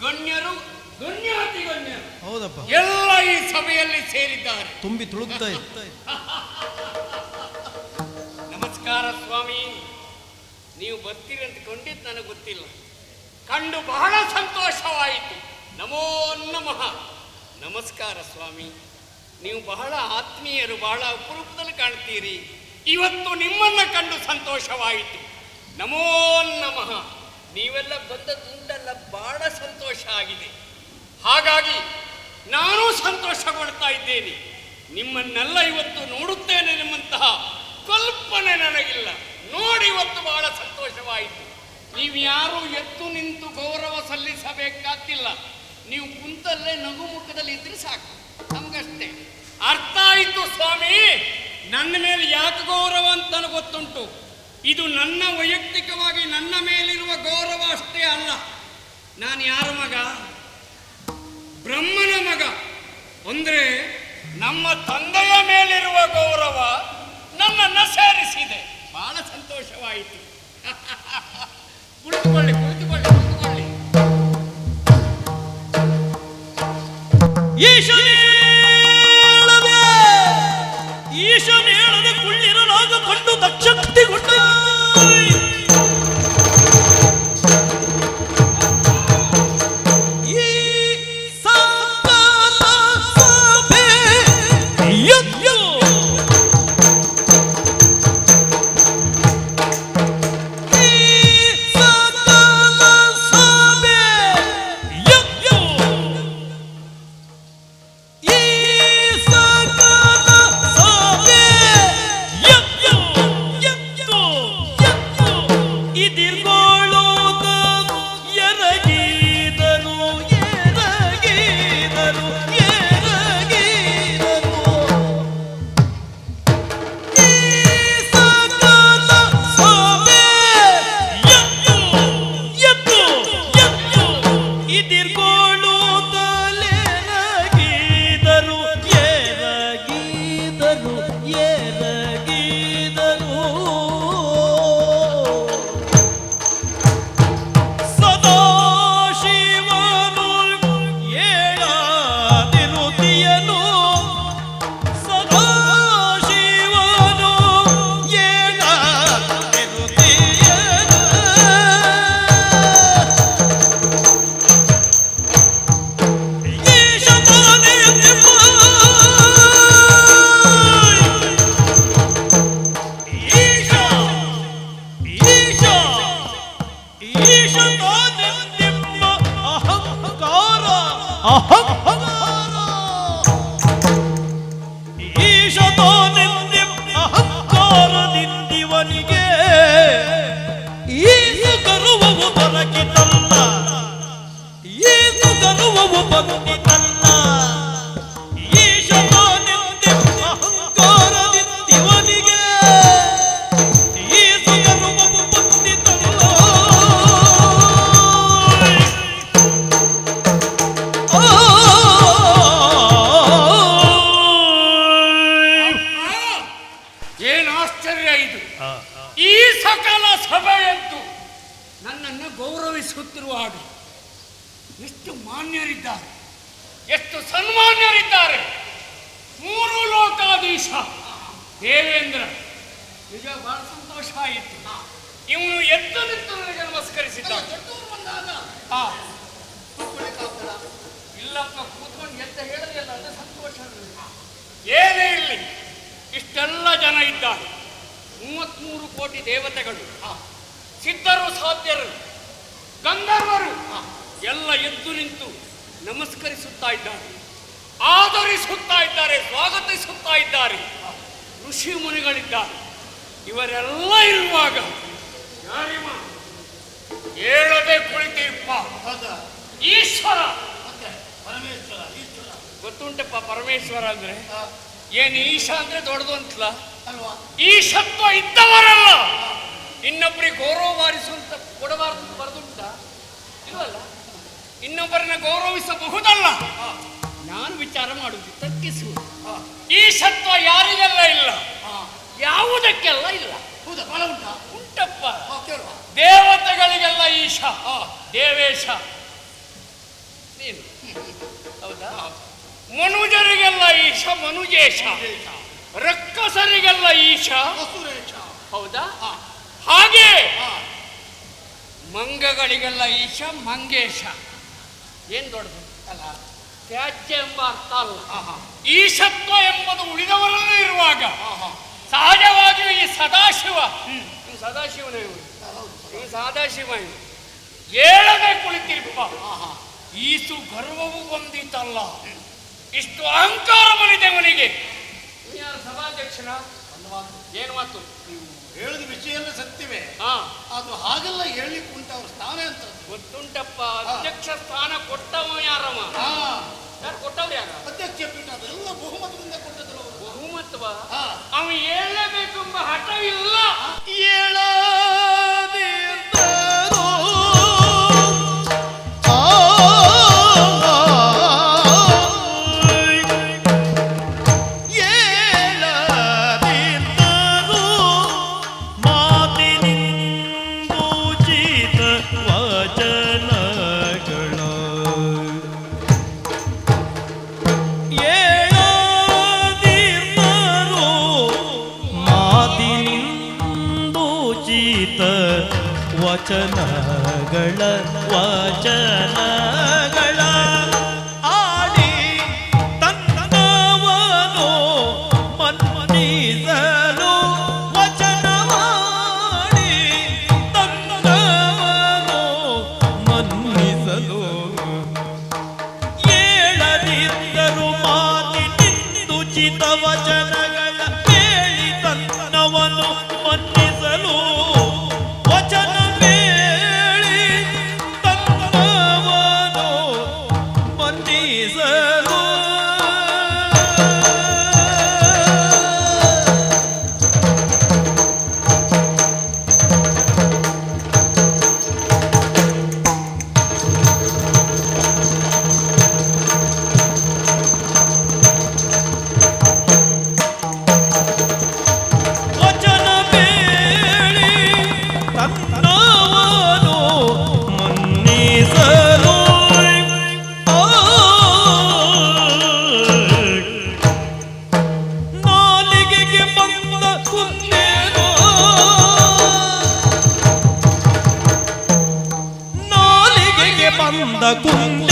ಗಣ್ಯರು ಗಣ್ಯಾತಿ ಗಣ್ಯರು. ಹೌದಪ್ಪ. ಎಲ್ಲ ಈ ಸಭೆಯಲ್ಲಿ ಸೇರಿದ್ದಾರೆ. ತುಂಬಿ ತುಳುಕ್ತಾ ಇತ್ತು ನಮಸ್ಕಾರ ಸ್ವಾಮಿ. ನೀವು ಬರ್ತೀರಿ ಅಂತ ಕಂಡಿದ್ದು ನನಗೆ ಗೊತ್ತಿಲ್ಲ. ಕಂಡು ಬಹಳ ಸಂತೋಷವಾಯಿತು. ನಮೋ ನಮಃ. ನಮಸ್ಕಾರ ಸ್ವಾಮಿ. ನೀವು ಬಹಳ ಆತ್ಮೀಯರು ಬಹಳ ಅಪರೂಪದಲ್ಲಿ ಕಾಣ್ತೀರಿ. ಇವತ್ತು ನಿಮ್ಮನ್ನ ಕಂಡು ಸಂತೋಷವಾಯಿತು. ನಮೋ ನಮಃ. ನೀವೆಲ್ಲ ಬಂದದ್ದುಂಟಲ್ಲ ಬಹಳ ಸಂತೋಷ ಆಗಿದೆ. ಹಾಗಾಗಿ ನಾನು ಸಂತೋಷಗೊಳ್ತಾ ಇದ್ದೇನೆ. ನಿಮ್ಮನ್ನೆಲ್ಲ ಇವತ್ತು ನೋಡುತ್ತೇನೆ ನಿಮ್ಮಂತಹ ಕಲ್ಪನೆ ನನಗಿಲ್ಲ. ನೋಡಿ ಇವತ್ತು ಬಹಳ ಸಂತೋಷವಾಯಿತು. ನೀವು ಎದ್ದು ನಿಂತು ಗೌರವ ಸಲ್ಲಿಸಬೇಕಾಗಿಲ್ಲ ನೀವು ಕುಂತಲ್ಲೇ ನಗು ಮುಖದಲ್ಲಿ ಇದ್ರೆ ಸಾಕು. ನಮಗಷ್ಟೇ. ಅರ್ಥ ಆಯಿತು ಸ್ವಾಮಿ. ನನ್ನ ಮೇಲೆ ಯಾಕೆ ಗೌರವ ಅಂತ ಗೊತ್ತುಂಟು. ಇದು ನನ್ನ ವೈಯಕ್ತಿಕವಾಗಿ ನನ್ನ ಮೇಲಿರುವ ಗೌರವ ಅಷ್ಟೇ ಅಲ್ಲ. ನಾನು ಯಾರ ಮಗ? ಬ್ರಹ್ಮನ ಮಗ. ಅಂದ್ರೆ ನಮ್ಮ ತಂದೆಯ ಮೇಲಿರುವ ಗೌರವ ನನ್ನನ್ನು ಸೇರಿಸಿದೆ. ಬಹಳ ಸಂತೋಷವಾಯಿತು. ಕುಳಿತುಕೊಳ್ಳಿ ಕುಳಿತುಕೊಳ್ಳಿ ಕುಳಿತುಕೊಳ್ಳಿ. ಈಶನೇಳದೆ ಕುಳ್ಳಿರಲಾಗ ಕಂಡು ದಕ್ಷಕ್ತಿ ಈ together. ಈಶ ಗರ್ವವು ಬಂದಿತಲ್ಲ ಸಂತೋಷ. ದೇವೇಂದ್ರ ನಿಜ ಬಹಳ ಸಂತೋಷ ಆಯಿತು. ಇವನು ಎದ್ದ ನಿಂತು ನಮಸ್ಕರಿಸಿದ್ದ ಇಲ್ಲಪ್ಪ ಕೂತ್ಕೊಂಡು ಎತ್ತ ಹೇಳಲಿಲ್ಲ ಅಂದ್ರೆ ಸಂತೋಷ ಏನೇ ಇರಲಿ ಇಷ್ಟೆಲ್ಲ ಜನ ಇದ್ದಾರೆ. ಮೂವತ್ಮೂರು ಕೋಟಿ ದೇವತೆಗಳು. ಸಿದ್ಧರು ಸಾಧ್ಯರು ಗಂಧರ್ವರು. ಎಲ್ಲ ಎದ್ದು ನಿಂತು ನಮಸ್ಕರಿಸುತ್ತಾ ಇದ್ದಾರೆ. ಆದರಿಸುತ್ತಾ ಇದ್ದಾರೆ ಸ್ವಾಗತಿಸುತ್ತಾ ಇದ್ದಾರೆ. ಋಷಿ ಮುನಿಗಳಿದ್ದಾರೆ. ಇವರೆಲ್ಲ ಇರುವಾಗ? ಹೇಳದೆ ಕುಳಿತೀಪ್ಪ ಈಶ್ವರ. ಮತ್ತೆ ಪರಮೇಶ್ವರ ಈಶ್ವರ. ಗೊತ್ತುಂಟಪ್ಪ ಪರಮೇಶ್ವರ ಅಂದ್ರೆ? ಏನು ಈಶ ಅಂದ್ರೆ ದೊಡ್ಡದು ಅಂತಲ್ಲ? ಅಲ್ವಾ? ಈಶತ್ವ ಇದ್ದವರಲ್ಲ. ಇನ್ನೊಬ್ಬರಿಗೆ ಗೌರವ ಬಾರಿಸುವಂತ ಕೊಡಬಾರದು ಬರೆದುಂಟ? ಇಲ್ವಲ್ಲ? ಇನ್ನೊಬ್ಬರನ್ನ ಗೌರವಿಸಬಹುದಲ್ಲ? ನಾನು ವಿಚಾರ ಮಾಡುವುದು ತಗ್ಗಿಸುವುದು. ಈ ಸತ್ವ ಯಾರಿಗೆಲ್ಲ ಇಲ್ಲ? ಆ, ಯಾವುದಕ್ಕೆಲ್ಲ ಇಲ್ಲ. ಹೌದಾ? ಬಲ ಉಂಟಾ? ಉಂಟಪ್ಪ. ದೇವತೆಗಳಿಗೆಲ್ಲ ಈಶ ದೇವೇಶ. ನೀನು. ಹೌದಾ? ಮನುಜರಿಗೆಲ್ಲ ಈಶ ಮನುಜೇಶ. ರಕ್ಕಸರಿಗೆಲ್ಲ ಈಶ ಹೌದಾ? ಹಾಗೆ ಮಂಗಗಳಿಗೆಲ್ಲ ಈಶ ಮಂಗೇಶ. ಏನ್ ದೊಡ್ಡದು? ಅಲ್ಲ ತ್ಯಾಜ್ಯ ಎಂಬ ಅರ್ಥ ಅಲ್ಲ. ಈಶತ್ವ ಎಂಬುದು ಉಳಿದವರಲ್ಲೂ ಇರುವಾಗ ಆಹಾ. ಸಹಜವಾಗಿಯೂ ಈ ಸದಾಶಿವ. ಈ ಸದಾಶಿವನೇ. ಈ ಸದಾಶಿವ ಇವು ಏಳದೆ ಕುಳಿತಿರ್ಪ. ಆಹಾ. ಈಸು ಗರ್ವವು ಹೊಂದಿತಲ್ಲ. ಇಷ್ಟು ಅಹಂಕಾರ ಬಂದಿದೆ ಅವನಿಗೆ ಮಾತು. ಏನು ಮಾತು? ನೀವು ಹೇಳಿದ ವಿಷಯ ಎಲ್ಲ ಸತ್ಯವೇ. ಹಾ. ಅದು ಹಾಗೆಲ್ಲ ಹೇಳಲಿಕ್ಕೆ ಉಂಟು ಅವ್ರ ಸ್ಥಾನ ಅಂತ ಗೊತ್ತುಂಟಪ್ಪ. ಅಧ್ಯಕ್ಷ ಸ್ಥಾನ ಕೊಟ್ಟವ ಯಾರವ? ಹಾ. ಯಾರು ಕೊಟ್ಟವ್ರು ಯಾರ? ಅಧ್ಯಕ್ಷ ಪೀಠ ಅದೆಲ್ಲ ಬಹುಮತದಿಂದ ಕೊಟ್ಟದ್ರು ಅವರು ಬಹುಮತ್ವ? ಹಾ. ಅವ ಹೇಳಬೇಕೆಂಬ ಹಠವಿಲ್ಲ. ಏಳದಿದ್ದರು চিত বচন ಬಂದ ಕುಂದೇನು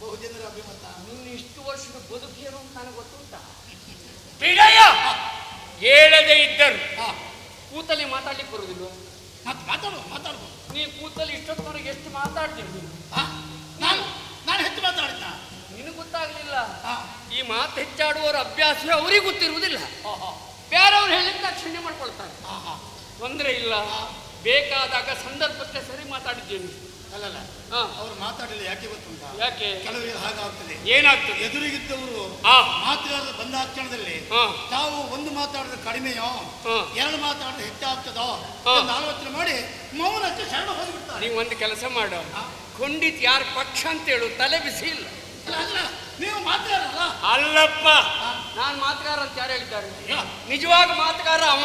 ಬಹುಜನರ ಅಭಿಮತ. ನೀನು ಇಷ್ಟು ವರ್ಷದ ಬದುಕೇನು ಅಂತ ನನಗೆ ಗೊತ್ತುಂಟ? ಬಿಡಯ್ಯ! ಹೇಳದೆ ಇದ್ದರು. ಕೂತಲ್ಲಿ ಮಾತಾಡ್ಲಿಕ್ಕೆ ಬರುವುದಿಲ್ಲ ಮತ್ತೆ ಮಾತಾಡು ಮಾತಾಡ್ಬೋದು ನೀ ಕೂತಲ್ಲಿ ಇಷ್ಟೊತ್ತವರೆಗೆ ಎಷ್ಟು ಮಾತಾಡ್ತೀನಿ ನಾನು ನಾನು ಹೆಚ್ಚು ಮಾತಾಡಿದ್ದ. ನಿನಗೆ ಗೊತ್ತಾಗ್ಲಿಲ್ಲ? ಈ ಮಾತು ಹೆಚ್ಚಾಡುವವರ ಅಭ್ಯಾಸ ಅವರಿಗೆ ಗೊತ್ತಿರುವುದಿಲ್ಲ. ಬೇರೆಯವ್ರು ಹೇಳಿದ ಕ್ಷಣೆ ಮಾಡ್ಕೊಳ್ತಾರೆ. ತೊಂದರೆ ಇಲ್ಲ. ಬೇಕಾದಾಗ ಸಂದರ್ಭಕ್ಕೆ ಸರಿ ಮಾತಾಡಿದ್ದೇನೆ. ಅಲ್ಲಲ್ಲ ಅವ್ರು ಮಾತಾಡಲಿಲ್ಲ ಯಾಕೆ ಗೊತ್ತುಂಟಾ? ಯಾಕೆ? ಕೆಲವರಿಗೆ ಹಾಗಾಗ್ತದೆ. ಏನಾಗ್ತದೆ? ಎದುರಿಗಿದ್ದವರು ಆ ಮಾತುಗಾರರು ಬಂದ ಕ್ಷಣದಲ್ಲಿ ತಾವು ಒಂದು ಮಾತಾಡಿದ್ರೆ ಕಡಿಮೆಯೋ. ಎರಡು ಮಾತಾಡಿದ್ರೆ ಹೆಚ್ಚಾಗ್ತದೋ ಒಂದು ಆಲೋಚನೆ ಮಾಡಿ ಮೌನಕ್ಕೆ ಶರಣ ಹೋಗ್ಬಿಡ್ತಾರೆ. ನೀವು ಒಂದು ಕೆಲಸ ಮಾಡು. ಕೊಂಡಿತ್ ಯಾರ ಪಕ್ಷ ಅಂತ ಹೇಳು ತಲೆ ಬಿಸಿ ಇಲ್ಲ. ಅಲ್ಲ ನೀವು ಮಾತಾಡಲ್ಲ ಅಲ್ಲಪ್ಪ ನಾನು ಮಾತುಗಾರ ಅಂತ ಯಾರು ಹೇಳ್ತಾರೆ ನಿಜವಾಗ ಮಾತುಗಾರ ಅವ.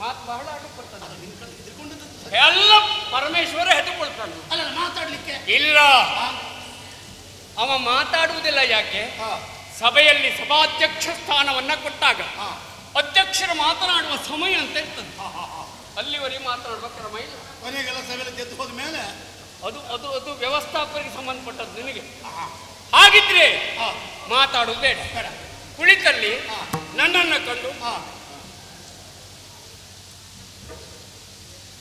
ಮಾತು ಬಹಳ ಅಡುಗೆ ಬರ್ತದೆ ಎಲ್ಲ ಪರಮೇಶ್ವರ ಹೆದರ್ಕೊಳ್ತಾನೆ. ಅಲ್ಲ ಮಾತಾಡ್ಲಿಕ್ಕೆ? ಇಲ್ಲ. ಅವ ಮಾತಾಡುವುದಿಲ್ಲ ಯಾಕೆ? ಸಭೆಯಲ್ಲಿ ಸಭಾಧ್ಯಕ್ಷ ಸ್ಥಾನವನ್ನ ಕೊಟ್ಟಾಗ ಅಧ್ಯಕ್ಷರು ಮಾತನಾಡುವ ಸಮಯ ಅಂತ ಇರ್ತದೆ. ಅಲ್ಲಿವರೆಗೆ ಮಾತನಾಡುವ ಕ್ರಮ ಇಲ್ಲ. ಕೊನೆಗೆಲ್ಲ ಸಭೆಯಲ್ಲಿ ಗೆದ್ದು ಹೋದ ಮೇಲೆ? ಅದು ಅದು ಅದು ವ್ಯವಸ್ಥಾಪಕರಿಗೆ ಸಂಬಂಧಪಟ್ಟದ್ದು ನಿನಗೆ ಹಾಗಿದ್ರೆ ಮಾತಾಡುವುದೇ ಬೇಡ. ಕುಳಿತಲ್ಲಿ. ನನ್ನನ್ನು ಕಂಡು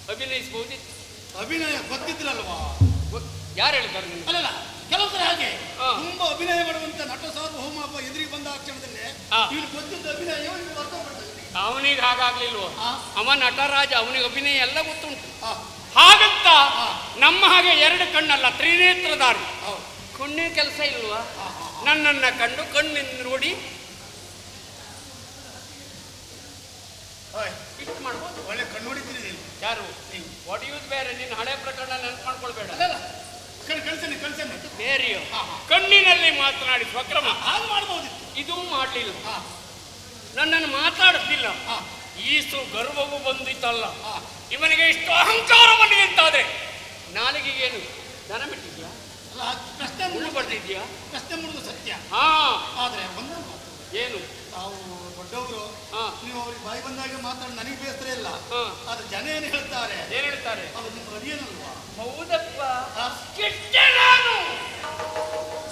ಅಭಿನಯಿಸಬಹುದಿತ್ತು ಅಭಿನಯ ಗೊತ್ತಿದ್ರಲ್ವಾ? ಯಾರು ಹೇಳ್ತಾರೆ ಅಲ್ಲಲ್ಲ ಕೆಲವು ಸಲ ಹಾಗೆ. ಹಾ. ತುಂಬಾ ಅಭಿನಯ ಮಾಡುವಂತ ನಟ ಸಾರ್ವಭೌಮ ಒಬ್ಬ ಎದುರಿಗೆ ಬಂದ ಆ ಕ್ಷಣದಲ್ಲಿ ಹಾ. ಇವನು ಗೊತ್ತಿದ್ದ ಅಭಿನಯ ಇವನಿಗೆ ಬರ್ತಬಿಡ್ತದೆ ಅವನಿಗೆ ಹಾಗಾಗ್ಲಿಲ್ವೋ? ಹಾ. ಅವ ನಟರಾಜ ಅವನಿಗೆ ಅಭಿನಯ ಎಲ್ಲ ಗೊತ್ತುಂಟು. ಹಾಗಂತ. ನಮ್ಮ ಹಾಗೆ ಎರಡು ಕಣ್ಣಲ್ಲ ತ್ರಿನೇತ್ರಧಾರಿ ಹೌದು. ಕಣ್ಣಿನ ಕೆಲಸ ಇಲ್ವಾ. ನನ್ನನ್ನ ಕಂಡು ಕಣ್ಣಿಂದ ನೋಡಿ ಓಯ್, ಯಾರು? ಹೊಡೆಯುವುದು ಬೇರೆ ನಿನ್ನ ಹಳೆ ಪ್ರಕರಣ ನೆನಪು ಮಾಡ್ಕೊಳ್ಬೇಡ ಅಲ್ಲಲ್ಲ ಕಣ್ ಕಳ್ಸೇನೆ ಕಳ್ಸೇನೆ ಬೇರೆಯೋ. ಕಣ್ಣಿನಲ್ಲಿ ಮಾತನಾಡಿ ಸ್ವಕ್ರಮ. ಹಾಗೆ ಮಾಡ್ಬೋದಿತ್ತು. ಇದು ಮಾಡಲಿಲ್ಲ. ನನ್ನನ್ನು ಮಾತಾಡುತ್ತಿಲ್ಲ ಈಸು ಗರ್ವವು ಬಂದಿತ್ತಲ್ಲ. ಇವನಿಗೆ ಇಷ್ಟು ಅಹಂಕಾರ ಬಂದಿದೆ ಅಂತಾದ್ರೆ ನಾಲಿಗೆ ಏನು ದನ ಬಿಟ್ಟಿದ್ಯಾ ಪ್ರಶ್ನೆ ಮುಳ್ಳು ಮುಳುಗು ಬಡ್ದಿದ್ಯಾ ಪ್ರಶ್ನೆ ಮುಳುಗು ಸತ್ಯ. ಹಾ. ಆದ್ರೆ ಒಂದು ಏನು? ದೊಡ್ಡವರು ಹಾ. ನೀವು ಅವ್ರಿಗೆ ಬಾಯಿ ಬಂದಾಗ ಮಾತಾಡಿ ನನಗೆ ಬೇಸರ ಇಲ್ಲ. ಹಾ. ಆದ್ರೆ ಜನ ಏನು ಹೇಳ್ತಾರೆ? ಏನ್ ಹೇಳ್ತಾರೆ? ಅದು ನಿಮ್ಮ ಅರಿಯನಲ್ವಾ ಹೌದಪ್ಪ? ಕೆಟ್ಟೆ ನಾನು.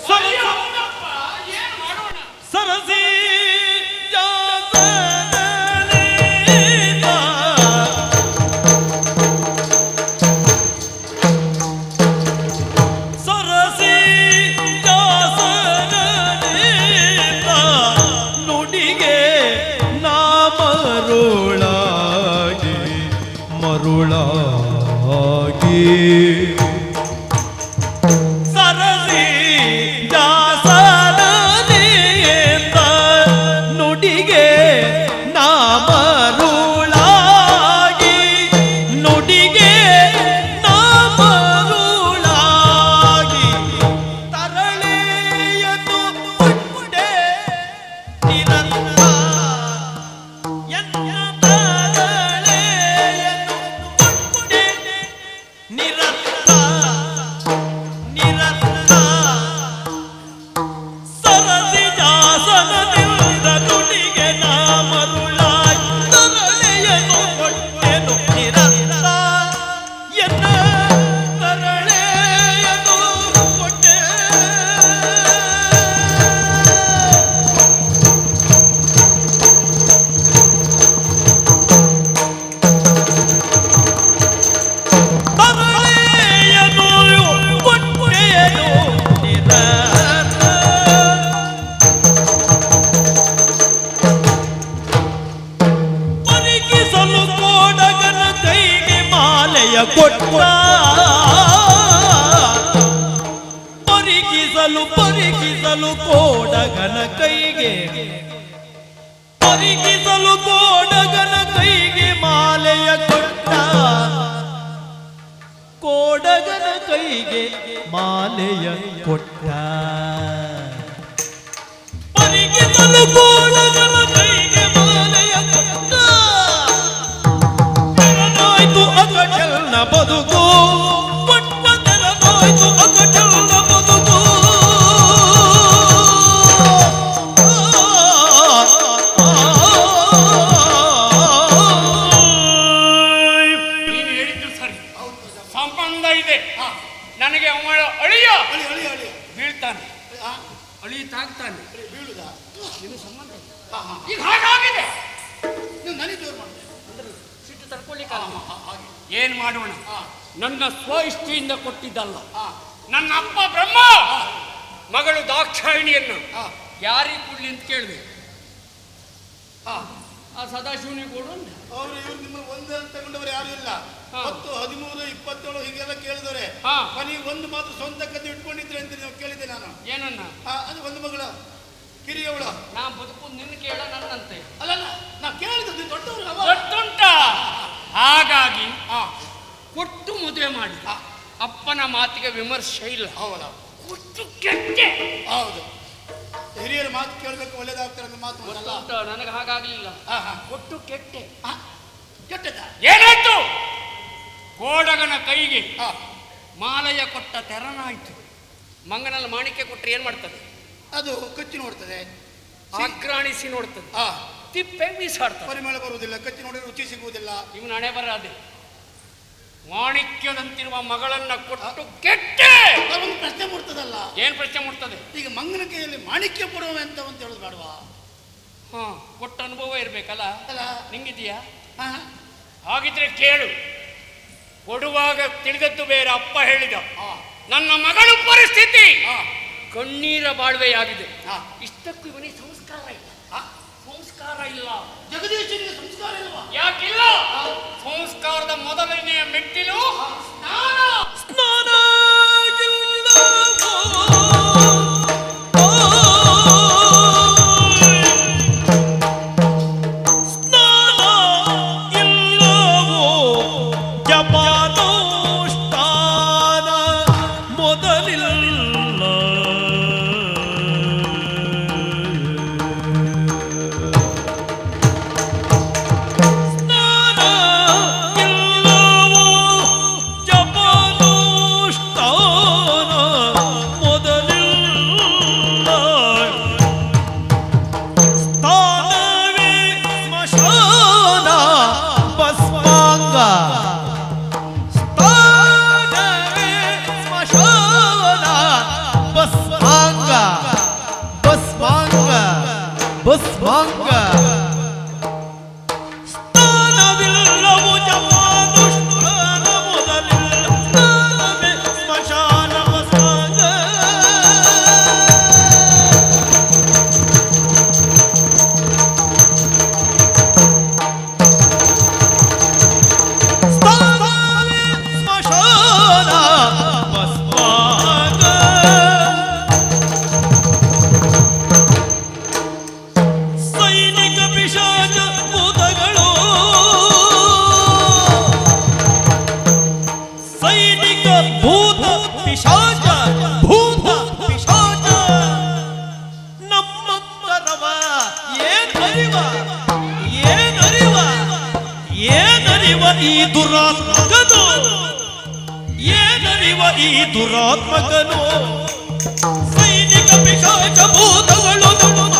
ಸರ- ಹೌದಪ್ಪ. ಏನ್ ಮಾಡೋಣ? ಸರಸಿ give ಕೈಗೆ ಮಾಲೆಯ ಕೊಟ್ಟ. ಏನ್ ಮಾಡೋಣ? ಆ, ನನ್ನ ಸ್ವ ಇಷ್ಟಿಯಿಂದ ಕೊಟ್ಟಿದ್ದಲ್ಲ. ಆ, ನನ್ನ ಅಪ್ಪ ಬ್ರಹ್ಮ! ಮಗಳು ದಾಕ್ಷಾಯಿಣಿಯನ್ನು. ಯಾರಿಗೆ ಕೊಡ್ಲಿ ಅಂತ ಕೇಳಿದೆ? ಆ. ಆ ಸದಾಶಿವನಿಗೆ ಕೊಡು ಅವರು ಇವ್ರು ನಿಮ್ಮ ಒಂದನ್ನು ತಗೊಂಡವರು ಯಾರು ಇಲ್ಲ. ಹತ್ತು ಹದಿಮೂರು ಇಪ್ಪತ್ತೇಳು ಹೀಗೆಲ್ಲ ಕೇಳಿದವ್ರೆ. ಹಾ. ಕೊನೆಗೆ ಒಂದು ಮಾತು ಸ್ವಂತ ಕತೆ ಇಟ್ಕೊಂಡಿದ್ರೆ ಅಂತ ನೀವು ಕೇಳಿದೆ ನಾನು. ಏನನ್ನ? ಅದು ಒಂದು ಮಗಳು ಕಿರಿಯವಳು. ನಾ ಬದುಕು ನಿನ್ನ ಕೇಳ ನನ್ನಂತೆ. ಅಲ್ಲಲ್ಲ ನಾ ಕೇಳಿದ್ದು ನೀವು ದೊಡ್ಡವರು ಅವ ಗೊತ್ತುಂಟ ಹಾಗಾಗಿ ಕೊಟ್ಟು ಮದುವೆ ಮಾಡಿ ಅಪ್ಪನ ಮಾತಿಗೆ ವಿಮರ್ಶೆ ಇಲ್ಲ. ಹೌದಾ. ಕೊಟ್ಟು ಕೆಟ್ಟೆ. ಹೌದು. ಹಿರಿಯರ ಮಾತು ಕೇಳಬೇಕು ಒಳ್ಳೇದಾಗ್ತಾರೆ ಅಂತ ಮಾತು ನನಗೆ ಹಾಗಾಗಲಿಲ್ಲ. ಕೊಟ್ಟು ಕೆಟ್ಟೆ. ಕೆಟ್ಟದ ಏನಾಯ್ತು? ಕೋಡಗನ ಕೈಗೆ ಮಾಲಯ ಕೊಟ್ಟ ತೆರನಾಯ್ತು. ಮಂಗನಲ್ಲಿ ಮಾಣಿಕ್ಯ ಕೊಟ್ಟರೆ ಏನ್ ಮಾಡ್ತದೆ? ಅದು ಕಚ್ಚಿ ನೋಡ್ತದೆ. ಆಕ್ರಾಣಿಸಿ ನೋಡ್ತದೆ. ತಿಪ್ಪೆ ಬೀಸಾಡ್ತದೆ ಪರಿಮಳ ಬರುವುದಿಲ್ಲ ಕಚ್ಚಿ ನೋಡಿದ್ರೆ ರುಚಿ ಸಿಗುವುದಿಲ್ಲ. ಇವನು ಹಣೆ ಬರಾದೆ. ಮಾಣಿಕ್ಯದಂತಿರುವ ಮಗಳನ್ನ ಕೊಟ್ಟು ಕೆಟ್ಟೆ! ಒಂದು ಪ್ರಶ್ನೆ ಮೂಡ್ತದಲ್ಲ. ಏನ್ ಪ್ರಶ್ನೆ ಮೂಡ್ತದೆ? ಈಗ ಮಂಗನ ಕೈಯಲ್ಲಿ ಮಾಣಿಕ್ಯ ಕೊಡುವ ಅಂತ ಅಂತ ಹೇಳೋದು ಬೇಡವಾ? ಹಾ ಕೊಟ್ಟ ಅನುಭವ ಇರ್ಬೇಕಲ್ಲ? ಅಲ್ಲ. ನಿಂಗಿದೆಯಾ? ಹಾ. ಹಾಗಿದ್ರೆ ಕೇಳು. ಕೊಡುವಾಗ ತಿಳಿದದ್ದು ಬೇರೆ ಅಪ್ಪ ಹೇಳಿದ. ನನ್ನ ಮಗಳು ಪರಿಸ್ಥಿತಿ! ಕಣ್ಣೀರ ಬಾಳ್ವೆಯಾಗಿದೆ. ಇಷ್ಟಕ್ಕೂ ಇವನಿಗೆ ಸಂಸ್ಕಾರ ಇಲ್ಲ. ಜಗದೀಶನಿಗೆ ಸಂಸ್ಕಾರ ಇಲ್ವಾ? ಯಾಕಿಲ್ಲ? ಸಂಸ್ಕಾರದ ಮೊದಲನೆಯ ಮೆಟ್ಟಿಲು ಪಿಶಾಚ ಭೂತಗಳು. ಸೈನಿಕ ಭೂತ, ಪಿಶಾಚ ಭೂತ, ಪಿಶಾಚ. ನಮ್ಮ ಕರವ ಏನ್ ಅರಿವ? ಏನ್ ಅರಿವ? ಏನ್ ಅರಿವ ಈ ದುರಾತ್ಮಕನು? ಏನ್ ಈ ದುರಾತ್ಮಕನು? ಸೈನಿಕ, ಪಿಶಾಚ, ಭೂತಗಳು.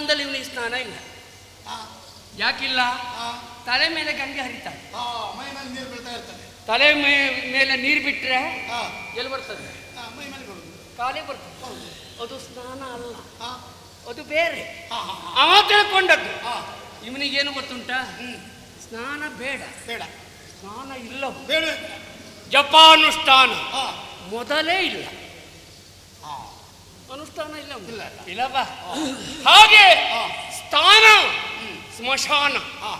ಜೀವಮಾನದಲ್ಲಿ ಇವನಿಗೆ ಸ್ನಾನ ಇಲ್ಲ. ಯಾಕಿಲ್ಲ? ತಲೆ ಮೇಲೆ ಗಂಗೆ ಹರಿತಾನೆ ತಲೆ ಮೇಲೆ ನೀರು ಬಿಟ್ಟರೆ ಎಲ್ಲಿ ಬರ್ತದೆ? ಕಾಲೇ ಬರ್ತದೆ. ಅದು ಸ್ನಾನ ಅಲ್ಲ. ಅದು ಬೇರೆ. ಅವ ತಿಳ್ಕೊಂಡದ್ದು ಇವನಿಗೇನು ಗೊತ್ತುಂಟ? ಸ್ನಾನ ಬೇಡ. ಬೇಡ. ಸ್ನಾನ ಇಲ್ಲ. ಬೇಡ. ಜಪಾನುಷ್ಠಾನ. ಮೊದಲೇ ಇಲ್ಲ. ಅನುಷ್ಠಾನ ಇಲ್ಲ ಇಲ್ಲ, ಇಲ್ಲ. ಇಲ್ಲವ ಹಾಗೆ ಸ್ಥಾನ ಸ್ಮಶಾನ ಆ,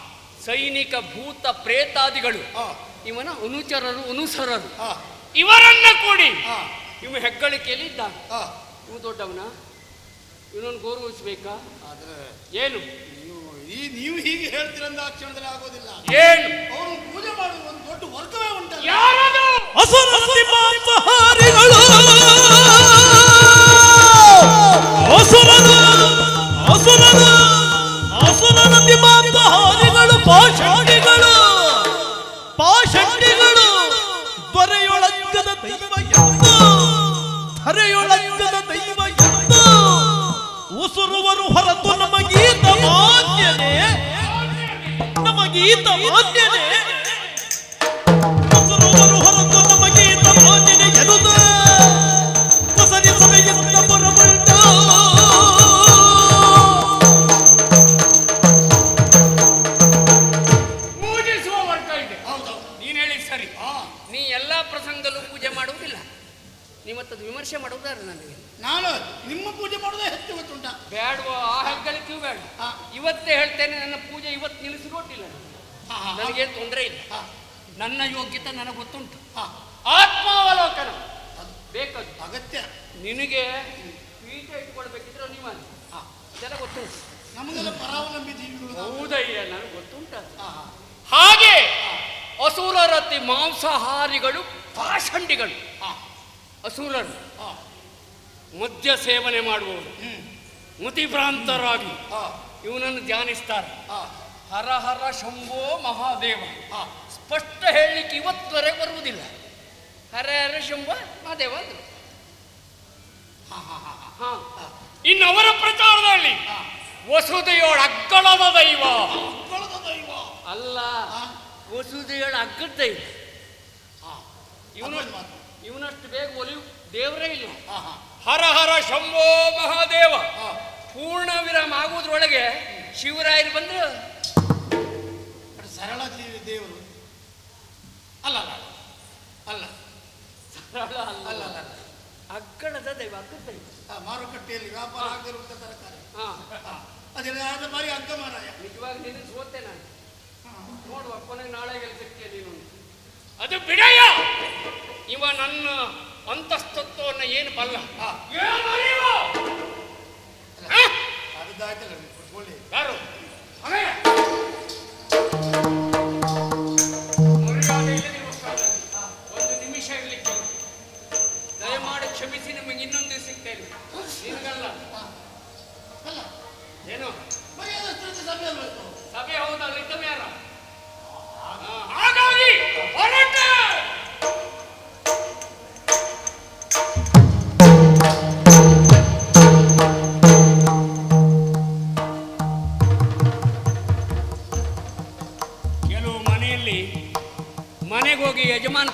ಸೈನಿಕ ಭೂತ ಪ್ರೇತಾದಿಗಳು ಆ, ಇವನ ಅನುಚರರು ಅನುಸರರು. ಇವರನ್ನ ಕೂಡಿ ಇವ ಹೆಗ್ಗಳಿಕೆಯಲ್ಲಿ ಇದ್ದ. ಇವು ದೊಡ್ಡವನ? ಇವನನ್ನು ಗೌರವಿಸ್ಬೇಕಾ? ಆದ್ರೆ ಏನು? ನೀವು ಈ ನೀವು ಹೀಗೆ ಹೇಳ್ತೀರಂದ ಆ ಕ್ಷಣದಲ್ಲಿ ಆಗೋದಿಲ್ಲ. ಏನು? ಅವರು ಪೂಜೆ ಮಾಡುವ ಒಂದು ದೊಡ್ಡ ವರ್ಗವೇ ಉಂಟಲ್ಲ. ಯಾರದು? ಅಸುರರು ಅಸುರರು ಅಸುರನತಿ ಮಾಂಸಾಹಾರಿಗಳು ಪಾಷಂಡಿಗಳು ಪಾಷಂಡಿಗಳು ದೊರೆಯೊಳಗದ ದೈವ ಎಂದು ಧರೆಯೊಳಗದ ದೈವ ಎಂದು ಉಸುರುವರು ಹೊರತು ನಮಗೀತ ಮಾನ್ಯನೇ ನಮಗೀತ ಮಾನ್ಯನೆ. ಮದ್ಯ ಸೇವನೆ ಮಾಡುವವರು. ಮತಿಭ್ರಾಂತರಾಗಿ ಇವನನ್ನು ಧ್ಯಾನಿಸ್ತಾರೆ. ಹರ ಹರ ಶಂಭೋ ಮಹಾದೇವ. ಸ್ಪಷ್ಟ ಹೇಳಲಿಕ್ಕೆ ಇವತ್ತುವರೆಗೆ ಬರುವುದಿಲ್ಲ. ಹರ ಹರ ಶಂಭೋ ಮಹಾದೇವ ಅಂದ್ರು. ಇನ್ನು ಅವರ ಪ್ರಚಾರದಲ್ಲಿ. ವಸುದೆಯೋಳ ಅಗ್ಗಳದ ದೈವ. ಅಲ್ಲ ವಸುದೆಯೋಳ ಅಗ್ಗದ ದೈವ. ಇವನು ಇವನಷ್ಟು ಬೇಗ ಒಲಿಯು ದೇವರೇ ಇಲ್ಲ. ಹರ ಹರ ಶಂಭೋ ಮಹಾದೇವ. ಹಾ. ಪೂರ್ಣ ವಿರಾಮ ಆಗುವುದ್ರೊಳಗೆ ಶಿವರಾಯರು ಬಂದ್ರು. ಸರಳ ಜೀವಿ ದೇವರು. ಅಲ್ಲ ಅಲ್ಲ ಅಲ್ಲ. ಸರಳ ಅಲ್ಲ. ಅಲ್ಲ ಅಲ್ಲ ಅಲ್ಲ. ಅಗ್ಗಳದ ದೈವ ಅಗ್ಗದ ದೈವ. ಆ, ಮಾರುಕಟ್ಟೆಯಲ್ಲಿ ವ್ಯಾಪಾರ ಆಗಿರುವಂಥ ತರಕಾರಿ. ಹಾ. ಹಾ. ಅದೆಲ್ಲ ಆದ ಬಾರಿ ಅಗ್ಗ ಮಾರಾಯ. ನಿಜವಾಗಿ ನಿನ್ನ ಸೋತೆ ನಾನು. ಹಾ. ನೋಡುವ ಕೊನೆಗೆ ನಾಳೆ ಗೆಲ್ಸಕ್ಕೆ ನೀನು. ಅದು ಬಿಡಯ್ಯ! ಇವ ನನ್ನ ಅಂತಸ್ತತ್ವವನ್ನು ಏನು ಬಲ್ಲ? ಹಾ.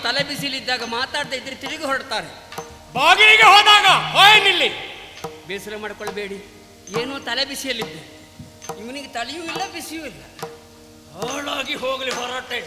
ತಲೆ ಬಿಸಿಲಿದ್ದಾಗ ಮಾತಾಡ್ತಾ ಇದ್ರೆ ತಿರುಗಿ ಹೊರಡ್ತಾರೆ. ಬಾಗಿಲಿಗೆ ಹೋದಾಗ ಹೋಯನಿಲ್ಲಿ ಬೇಸರ ಮಾಡ್ಕೊಳ್ಬೇಡಿ. ಏನೋ ತಲೆ ಬಿಸಿಯಲ್ಲಿದ್ದೆ ಇವನಿಗೆ ತಲೆಯೂ ಇಲ್ಲ ಬಿಸಿಯೂ ಇಲ್ಲ. ಹಾಳಾಗಿ ಹೋಗಲಿ ಹೊರಟೆ